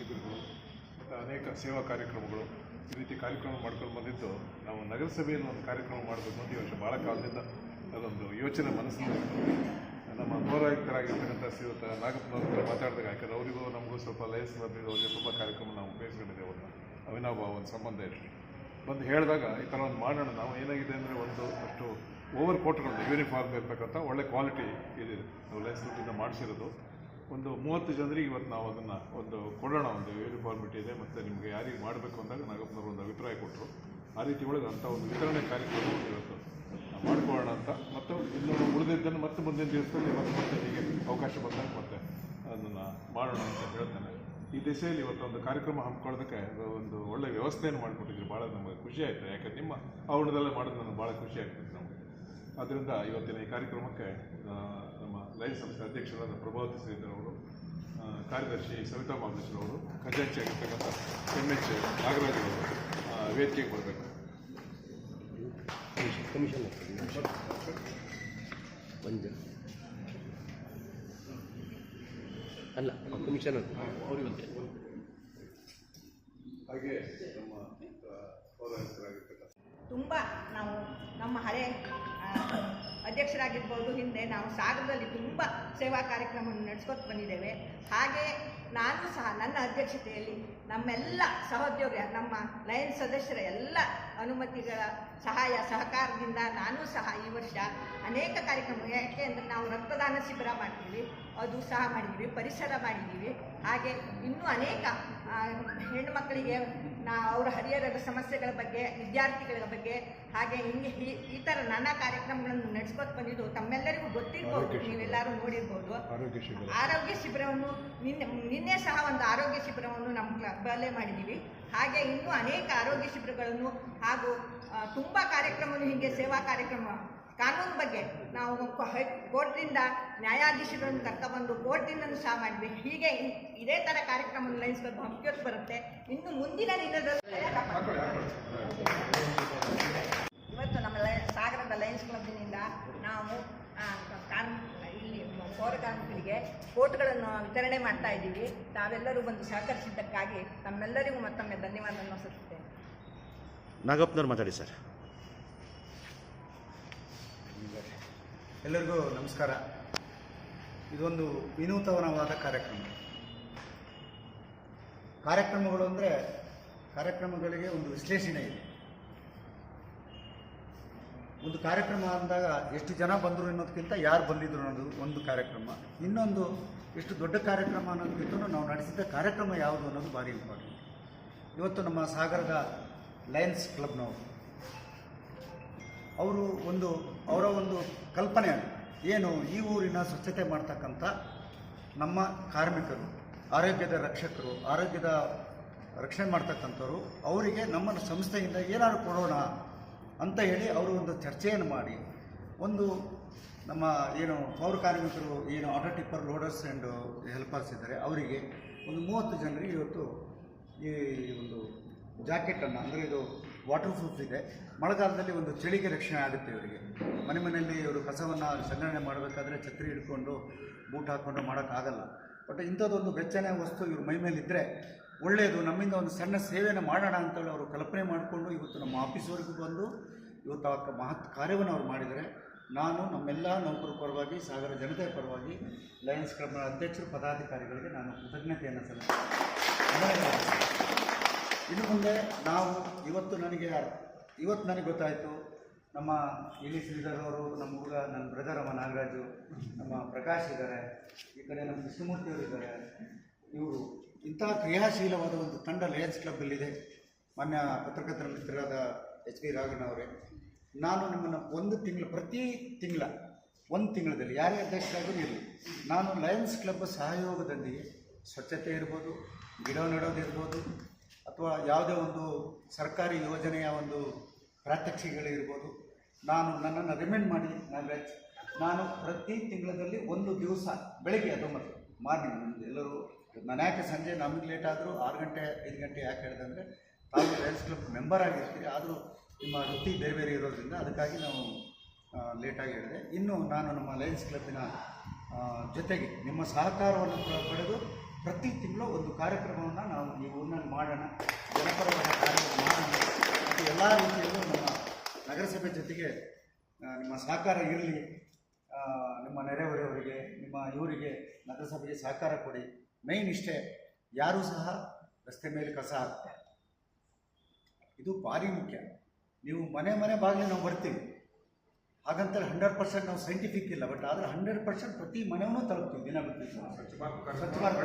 ಶಿಬಿರಗಳು ಮತ್ತು ಅನೇಕ ಸೇವಾ ಕಾರ್ಯಕ್ರಮಗಳು ಈ ರೀತಿ ಕಾರ್ಯಕ್ರಮ ಮಾಡ್ಕೊಂಡು ಬಂದಿದ್ದು ನಾವು ನಗರಸಭೆಯಲ್ಲಿ ಒಂದು ಕಾರ್ಯಕ್ರಮ ಮಾಡಬೇಕು ಅಂತ ಯೋಚನೆ ಭಾಳ ಕಾಲದಿಂದ ಅದೊಂದು ಯೋಚನೆ ಮನಸ್ಸಿನಲ್ಲಿ ನಮ್ಮ ಪೌರಾಯುಕ್ತರಾಗಿರ್ತಕ್ಕಂಥ ಶ್ರೀಯುತ ನಾಗಪ್ಪನವ್ರ ಮಾತಾಡಿದಾಗ ಯಾಕಂದರೆ ಅವರಿಗೂ ನಮಗೂ ಸ್ವಲ್ಪ ಲಯಸ್ ಅವರಿಗೆ ತುಂಬ ಕಾರ್ಯಕ್ರಮ ನಾವು ಉಪಯೋಗಿಸ್ಕೊಂಡಿದ್ದೇವೆ ಅವ್ರನ್ನ ಅವಿನಾಭಾವ ಒಂದು ಸಂಬಂಧ ಇರಲಿ. ಬಂದು ಹೇಳಿದಾಗ ಈ ಥರ ಒಂದು ಮಾಡೋಣ, ನಾವು ಏನಾಗಿದೆ ಅಂದರೆ ಒಂದು ಅಷ್ಟು ಓವರ್ ಕೋಟ್ಗಳು ಯೂನಿಫಾರ್ಮ್ ಇರ್ತಕ್ಕಂಥ ಒಳ್ಳೆ ಕ್ವಾಲಿಟಿ ಇದಿದೆ ನಾವು ಕ್ಲಬ್ಬಿಂದ ಮಾಡಿಸಿರೋದು. ಒಂದು ಮೂವತ್ತು ಜನರಿಗೆ ಇವತ್ತು ನಾವು ಅದನ್ನು ಒಂದು ಕೊಡೋಣ, ಒಂದು ಯೂನಿಫಾರ್ಮಿಟಿ ಇದೆ, ಮತ್ತು ನಿಮಗೆ ಯಾರಿಗೆ ಮಾಡಬೇಕು ಅಂದಾಗ ನಾಗಪ್ಪನವರು ಒಂದು ಅಭಿಪ್ರಾಯ ಕೊಟ್ಟರು ಆ ರೀತಿ ಒಳಗೆ ಅಂಥ ಒಂದು ವಿತರಣೆ ಕಾರ್ಯಕ್ರಮ ಇವತ್ತು ಮಾಡಿಕೊಳ್ಳೋಣ ಅಂತ. ಮತ್ತು ಇನ್ನು ಉಳಿದಿದ್ದನ್ನು ಮತ್ತೆ ಮುಂದಿನ ದಿವಸದಲ್ಲಿ ಮತ್ತೆ ಮತ್ತೆ ಹೀಗೆ ಅವಕಾಶ ಬಂದಾಗ ಮತ್ತೆ ಅದನ್ನು ಮಾಡೋಣ ಅಂತ ಹೇಳ್ತೇನೆ. ಈ ದಿಸೆಯಲ್ಲಿ ಇವತ್ತು ಒಂದು ಕಾರ್ಯಕ್ರಮ ಹಮ್ಮಿಕೊಳ್ಳೋದಕ್ಕೆ ಒಂದು ಒಳ್ಳೆ ವ್ಯವಸ್ಥೆಯನ್ನು ಮಾಡಿಕೊಟ್ಟಿದ್ರು ಭಾಳ ನಮಗೆ ಖುಷಿ ಆಯಿತು. ಯಾಕಂದ್ರೆ ನಿಮ್ಮ ಆವರಣದಲ್ಲೇ ಮಾಡೋದು ನನಗೆ ಭಾಳ ಖುಷಿ ಆಗ್ತದೆ ನಮಗೆ. ಆದ್ದರಿಂದ ಇವತ್ತಿನ ಈ ಕಾರ್ಯಕ್ರಮಕ್ಕೆ ನಮ್ಮ ಲೈನ್ ಸಂಸ್ಥೆ ಅಧ್ಯಕ್ಷರಾದ ಪ್ರಭಾವತಿ ಶ್ರೀಧರ್ ಅವರು ಕಾರ್ಯದರ್ಶಿ ಸವಿತಾ ಮಹಾದೇಶ್ವರ ಅವರು ಖಜಾಂಚಿ ಆಗಿರ್ತಕ್ಕಂಥ ಎಂ ಎಚ್ ನಾಗರಾಜ್ ಅವರು ವೇದಿಕೆಗೆ ಬರಬೇಕು. ಕಮಿಷನ್ ಅಲ್ಲ ಕಮಿಷನ್ ಹಾಗೆ ನಮ್ಮ ತುಂಬ ನಾವು ನಮ್ಮ ಹಳೆ ಅಧ್ಯಕ್ಷರಾಗಿರ್ಬೋದು. ಹಿಂದೆ ನಾವು ಸಾಗರದಲ್ಲಿ ತುಂಬ ಸೇವಾ ಕಾರ್ಯಕ್ರಮವನ್ನು ನಡೆಸ್ಕೊತ ಬಂದಿದ್ದೇವೆ. ಹಾಗೆ ನಾನು ಸಹ ನನ್ನ ಅಧ್ಯಕ್ಷತೆಯಲ್ಲಿ ನಮ್ಮೆಲ್ಲ ಸಹೋದ್ಯೋಗ, ನಮ್ಮ ಲಯನ್ ಸದಸ್ಯರ ಎಲ್ಲ ಅನುಮತಿಗಳ ಸಹಾಯ, ಸಹಕಾರದಿಂದ ನಾನು ಸಹ ಈ ವರ್ಷ ಅನೇಕ ಕಾರ್ಯಕ್ರಮ, ಯಾಕೆ ಅಂದರೆ ನಾವು ರಕ್ತದಾನ ಶಿಬಿರ ಮಾಡ್ತೀವಿ. ಅದು ಸಹ ಮಾಡಿದ್ದೀವಿ ಪರಿಸರ ಮಾಡಿದ್ದೀವಿ. ಹಾಗೆ ಇನ್ನೂ ಅನೇಕ ಹೆಣ್ಣು ಮಕ್ಕಳಿಗೆ ನಾ ಅವರ ಹರಿಹರದ ಸಮಸ್ಯೆಗಳ ಬಗ್ಗೆ ವಿದ್ಯಾರ್ಥಿಗಳ ಬಗ್ಗೆ ಹಾಗೆ ಹಿಂಗೆ ಈ ಈ ಥರ ನಾನಾ ಕಾರ್ಯಕ್ರಮಗಳನ್ನು ನಡೆಸ್ಕೊತ ಬಂದಿದ್ದು ತಮ್ಮೆಲ್ಲರಿಗೂ ಗೊತ್ತಿರ್ಬೋದು. ನೀವೆಲ್ಲರೂ ನೋಡಿರ್ಬೋದು. ಆರೋಗ್ಯ ಶಿಬಿರ. ಆರೋಗ್ಯ ಶಿಬಿರವನ್ನು ನಿನ್ನೆ ನಿನ್ನೆ ಸಹ ಒಂದು ಆರೋಗ್ಯ ಶಿಬಿರವನ್ನು ನಮ್ಮ ಕ್ಲಬ್ಬಲ್ಲೇ ಮಾಡಿದ್ದೀವಿ. ಹಾಗೆ ಇನ್ನೂ ಅನೇಕ ಆರೋಗ್ಯ ಶಿಬಿರಗಳನ್ನು ಹಾಗೂ ತುಂಬ ಕಾರ್ಯಕ್ರಮವನ್ನು ಹೀಗೆ ಸೇವಾ ಕಾರ್ಯಕ್ರಮ ಕಾನೂನು ಬಗ್ಗೆ ನಾವು ಕೋರ್ಟಿಂದ ನ್ಯಾಯಾಧೀಶರನ್ನು ಕರ್ಕೊಬಂದು ಕೋರ್ಟಿಂದನೂ ಸಹ ಮಾಡಿದ್ವಿ. ಹೀಗೆ ಇದೇ ಥರ ಕಾರ್ಯಕ್ರಮ ಲೈನ್ಸ್ ಕ್ಲಬ್ ಹಮ್ಮಿಕೊಟ್ಟು ಬರುತ್ತೆ. ಇನ್ನು ಮುಂದಿನ ದಿನದಲ್ಲಿ ಇವತ್ತು ನಮ್ಮ ಲೈ ಸಾಗರದ ಲಯನ್ಸ್ ಕ್ಲಬ್ನಿಂದ ನಾವು ಇಲ್ಲಿ ಪೌರ ಕಾರ್ಮಿಕರಿಗೆ ಕೋಟ್ಗಳನ್ನು ವಿತರಣೆ ಮಾಡ್ತಾ ಇದ್ದೀವಿ. ತಾವೆಲ್ಲರೂ ಬಂದು ಸಹಕರಿಸಿದ್ದಕ್ಕಾಗಿ ತಮ್ಮೆಲ್ಲರಿಗೂ ಮತ್ತೊಮ್ಮೆ ಧನ್ಯವಾದವನ್ನು ಸಲ್ಲಿಸುತ್ತೇನೆ. ನಾಗಪ್ಪನವ್ರು ಮಾತಾಡಿ ಸರ್. ಎಲ್ಲರಿಗೂ ನಮಸ್ಕಾರ. ಇದೊಂದು ವಿನೂತನವಾದ ಕಾರ್ಯಕ್ರಮ. ಕಾರ್ಯಕ್ರಮಗಳು ಅಂದರೆ ಕಾರ್ಯಕ್ರಮಗಳಿಗೆ ಒಂದು ವಿಶ್ಲೇಷಣೆ ಇದೆ. ಒಂದು ಕಾರ್ಯಕ್ರಮ ಅಂದಾಗ ಎಷ್ಟು ಜನ ಬಂದರು ಅನ್ನೋದಕ್ಕಿಂತ ಯಾರು ಬಂದಿದ್ರು ಅನ್ನೋದು ಒಂದು ಕಾರ್ಯಕ್ರಮ. ಇನ್ನೊಂದು ಎಷ್ಟು ದೊಡ್ಡ ಕಾರ್ಯಕ್ರಮ ಅನ್ನೋದಕ್ಕಿಂತ ನಾವು ನಡೆಸಿದ ಕಾರ್ಯಕ್ರಮ ಯಾವುದು ಅನ್ನೋದು ಭಾರಿ ಇಂಪಾರ್ಟೆಂಟ್ ಇವತ್ತು ನಮ್ಮ ಸಾಗರದ ಲಯನ್ಸ್ ಕ್ಲಬ್ನವರು ಅವರು ಒಂದು, ಅವರ ಒಂದು ಕಲ್ಪನೆ ಏನು, ಈ ಊರಿನ ಸ್ವಚ್ಛತೆ ಮಾಡ್ತಕ್ಕಂಥ ನಮ್ಮ ಕಾರ್ಮಿಕರು, ಆರೋಗ್ಯದ ರಕ್ಷಕರು, ಆರೋಗ್ಯದ ರಕ್ಷಣೆ ಮಾಡ್ತಕ್ಕಂಥವ್ರು, ಅವರಿಗೆ ನಮ್ಮ ಸಂಸ್ಥೆಯಿಂದ ಏನಾದ್ರು ಕೊಡೋಣ ಅಂತ ಹೇಳಿ ಅವರು ಒಂದು ಚರ್ಚೆಯನ್ನು ಮಾಡಿ. ಒಂದು ನಮ್ಮ ಏನು ಪೌರ ಕಾರ್ಮಿಕರು, ಏನು auto tipper loaders and helpers ಇದ್ದಾರೆ, ಅವರಿಗೆ ಒಂದು ಮೂವತ್ತು ಜನರಿಗೆ ಇವತ್ತು ಈ ಒಂದು ಜಾಕೆಟನ್ನು, ಅಂದರೆ ಇದು ವಾಟರ್ ಪ್ರೂಫ್ ಇದೆ. ಮಳೆಗಾಲದಲ್ಲಿ ಒಂದು ಚಳಿಗೆ ರಕ್ಷಣೆ ಆಗುತ್ತೆ ಇವರಿಗೆ. ಮನೆ ಮನೆಯಲ್ಲಿ ಇವರು ಕಸವನ್ನು ಸಂಗ್ರಹಣೆ ಮಾಡಬೇಕಾದ್ರೆ ಛತ್ರಿ ಹಿಡ್ಕೊಂಡು ಬೂಟ್ ಹಾಕ್ಕೊಂಡು ಮಾಡೋಕ್ಕಾಗಲ್ಲ ಬಟ್ ಇಂಥದ್ದೊಂದು ಬೆಚ್ಚನೆ ವಸ್ತು ಇವ್ರ ಮೈ ಮೇಲೆ ಇದ್ದರೆ ಒಳ್ಳೆಯದು ನಮ್ಮಿಂದ ಒಂದು ಸಣ್ಣ ಸೇವೆಯನ್ನು ಮಾಡೋಣ ಅಂತೇಳಿ ಅವರು ಕಲ್ಪನೆ ಮಾಡಿಕೊಂಡು ಇವತ್ತು ನಮ್ಮ ಆಫೀಸ್ವರೆಗೂ ಬಂದು ಇವತ್ತು ಆ ಮಹತ್ ಕಾರ್ಯವನ್ನು ಅವ್ರು ಮಾಡಿದರೆ ನಾನು, ನಮ್ಮೆಲ್ಲ ನೌಕರರ ಪರವಾಗಿ, ಸಾಗರ ಜನತೆಯ ಪರವಾಗಿ, ಲಯನ್ಸ್ ಕ್ಲಬ್ನ ಅಧ್ಯಕ್ಷರು, ಪದಾಧಿಕಾರಿಗಳಿಗೆ ನಾನು ಕೃತಜ್ಞತೆಯನ್ನು ಸಲ್ಲಿಸ್ತೇನೆ. ಇನ್ನು ಮುಂದೆ ನಾವು ಇವತ್ತು ನನಗೆ ಇವತ್ತು ನನಗೆ ಗೊತ್ತಾಯಿತು, ನಮ್ಮ ಇಲಿ ಶ್ರೀಧರ್ ಅವರು, ನಮ್ಮ ಹುಡುಗ, ನನ್ನ ಬ್ರದರ್ ಅಮ್ಮ ನಾಗರಾಜು, ನಮ್ಮ ಪ್ರಕಾಶ್ ಇದ್ದಾರೆ ಈ ಕಡೆ ನಮ್ಮ ಕೃಷ್ಣಮೂರ್ತಿಯವರು ಇದ್ದಾರೆ ಇವರು ಇಂತಹ ಕ್ರಿಯಾಶೀಲವಾದ ಒಂದು ತಂಡ ಲಯನ್ಸ್ ಕ್ಲಬ್ಬಲ್ಲಿದೆ ಮಾನ್ಯ ಪತ್ರಕರ್ತರ ಮಿತ್ರರಾದ ಎಚ್ ಬಿ ರಾಘಣ್ಣವರೇ ಅವರೇ. ನಾನು ನಿಮ್ಮನ್ನು ಒಂದು ತಿಂಗಳು, ಪ್ರತಿ ತಿಂಗಳ, ಒಂದು ತಿಂಗಳಲ್ಲಿ ಯಾರೇ ಅಧ್ಯಕ್ಷರಾದರೂ ಇರಲಿ. ನಾನು ಲಯನ್ಸ್ ಕ್ಲಬ್ ಸಹಯೋಗದಲ್ಲಿ ಸ್ವಚ್ಛತೆ ಇರ್ಬೋದು ಗಿಡ ನೆಡೋದಿರ್ಬೋದು ಅಥವಾ ಯಾವುದೇ ಒಂದು ಸರ್ಕಾರಿ ಯೋಜನೆಯ ಒಂದು ಪ್ರಾತ್ಯಕ್ಷಿಗಳಿರ್ಬೋದು ನಾನು ನನ್ನನ್ನು ರಿಮೈಂಡ್ ಮಾಡಿ, ನಾಗರಾಜ್, ನಾನು ಪ್ರತಿ ತಿಂಗಳಲ್ಲಿ ಒಂದು ದಿವಸ ಬೆಳಗ್ಗೆ ಅದು ಮತ್ತು ಮಾರ್ನಿಂಗ್ ಎಲ್ಲರೂ, ನಾನು ಯಾಕೆ ಸಂಜೆ ನಮಗೆ ಲೇಟ್ ಆದರೂ ಆರು ಗಂಟೆ, ಐದು ಗಂಟೆ ಯಾಕೆ ಹೇಳಿದೆ ಅಂದರೆ ತಾವು ಲಯನ್ಸ್ ಕ್ಲಬ್ ಮೆಂಬರ್ ಆಗಿರ್ತೀರಿ, ಆದರೂ ನಿಮ್ಮ ವೃತ್ತಿ ಬೇರೆ ಬೇರೆ ಇರೋದ್ರಿಂದ ಅದಕ್ಕಾಗಿ ನಾವು ಲೇಟಾಗಿ ಹೇಳಿದೆ. ಇನ್ನು ನಾನು ನಮ್ಮ ಲಯನ್ಸ್ ಕ್ಲಬ್ಬಿನ ಜೊತೆಗೆ ನಿಮ್ಮ ಸಹಕಾರವನ್ನು ಪಡೆದು ಒಂದು ಕಾರ್ಯಕ್ರಮವನ್ನು ನಾವು ಈ ಊರಿನಲ್ಲಿ ಮಾಡೋಣ ಜನಪರವಾದ ಕಾರ್ಯಕ್ರಮ ಮಾಡೋಣ ಮತ್ತು ಎಲ್ಲ ರೀತಿಯಲ್ಲೂ ನಮ್ಮ ನಗರಸಭೆ ಜೊತೆಗೆ ನಿಮ್ಮ ಸಹಕಾರ ಇರಲಿ ನಿಮ್ಮ ನೆರೆಹೊರೆಯವರಿಗೆ ನಿಮ್ಮ ಇವರಿಗೆ ನಗರಸಭೆಗೆ ಸಹಕಾರ ಕೊಡಿ. ಮೈನ್ ಇಷ್ಟೇ ಯಾರೂ ಸಹ ರಸ್ತೆ ಮೇಲೆ ಕಸ ಹಾಕ್ತಾರೆ. ಇದು ಭಾರಿ ಮುಖ್ಯ. ನೀವು ಮನೆ ಮನೆ ಬಾಗಿಲು ನಾವು ಬರ್ತೀವಿ ಹಾಗಂತ ಹಂಡ್ರೆಡ್ ಪರ್ಸೆಂಟ್ ನಾವು ಸೈಂಟಿಫಿಕ್ ಇಲ್ಲ ಬಟ್ ಆದರೆ ಹಂಡ್ರೆಡ್ ಪರ್ಸೆಂಟ್ ಪ್ರತಿ ಮನೆಯೂ ತಲುಪ್ತೀವಿ ದಿನ ಬಿಟ್ಟು ದಿನ. ಸ್ವಚ್ಛ ಭಾರತ ಸ್ವಚ್ಛ ಭಾರತ್